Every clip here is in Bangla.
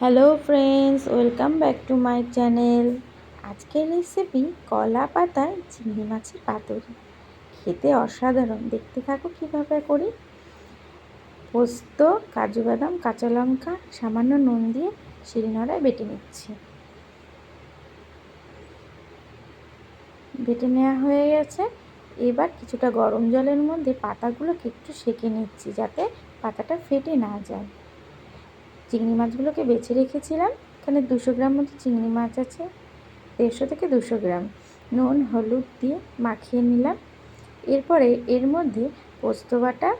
Hello friends, welcome back to my channel. আজকের রেসিপি কলা পাতায় চিংড়ি মাছের পাতুরি। খেতে অসাধারণ। দেখতে থাকো কীভাবে করি। পোস্ত, কাজু বাদাম, কাঁচা লঙ্কা, সামান্য নুন দিয়ে শিলনোড়ায় বেটে নিচ্ছি। বেটে নেওয়া হয়ে গেছে। এবার কিছুটা গরম জলের মধ্যে পাতাগুলোকে একটু সেঁকে নিচ্ছি যাতে পাতাটা ফেটে না যায়। চিংড়ি মাছগুলোকে বেছে রেখেছিলাম। এখানে দুশো গ্রাম মতো চিংড়ি মাছ আছে, দেড়শো থেকে দুশো গ্রাম। নুন, হলুদ দিয়ে মাখিয়ে নিলাম। এরপরে এর মধ্যে পোস্ত বাটা,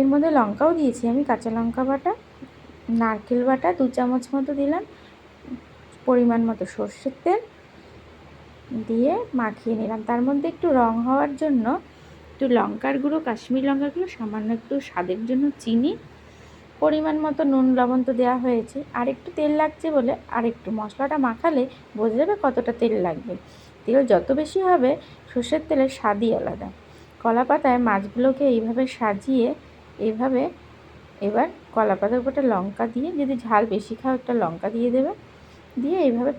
এর মধ্যে লঙ্কাও দিয়েছি আমি, কাঁচা লঙ্কা বাটা, নারকেল বাটা দু চামচ মতো দিলাম, পরিমাণ মতো সর্ষের তেল দিয়ে মাখিয়ে নিলাম। তার মধ্যে একটু রং হওয়ার জন্য একটু লঙ্কার গুঁড়ো, কাশ্মীর লঙ্কার গুঁড়ো, সামান্য একটু স্বাদের জন্য চিনি পরিমাণ মতো নুন, লবণ তো দেওয়া হয়েছে। আর একটু তেল লাগছে বলে আর একটু মশলাটা মাখালে বোঝা যাবে কতটা তেল লাগবে। তেল যত বেশি হবে, সর্ষের তেলের স্বাদই আলাদা। কলা পাতায় মাছগুলোকে এইভাবে সাজিয়ে এইভাবে এবার কলা পাতার উপরটা লঙ্কা দিয়ে, যদি ঝাল বেশি খাও একটা লঙ্কা দিয়ে দেবে। দিয়ে এইভাবে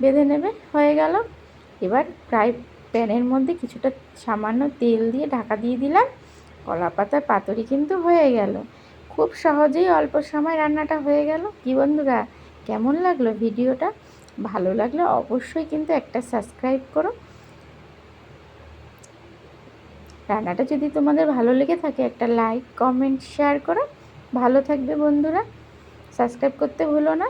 বেঁধে নেবে, হয়ে গেল। এবার প্রায় প্যানের মধ্যে কিছুটা সামান্য তেল দিয়ে ঢাকা দিয়ে দিলাম। কলা পাতার পাতুরি কিন্তু হয়ে গেল। খুব সহজেই অল্প সময় রান্নাটা হয়ে গেল। কি বন্ধুরা, কেমন লাগল ভিডিওটা? ভালো লাগলে অবশ্যই কিন্তু একটা সাবস্ক্রাইব করো। রান্নাটা যদি তোমাদের ভালো লেগে থাকে, একটা লাইক, কমেন্ট, শেয়ার করো। ভালো থাকবে বন্ধুরা। সাবস্ক্রাইব করতে ভুলো না।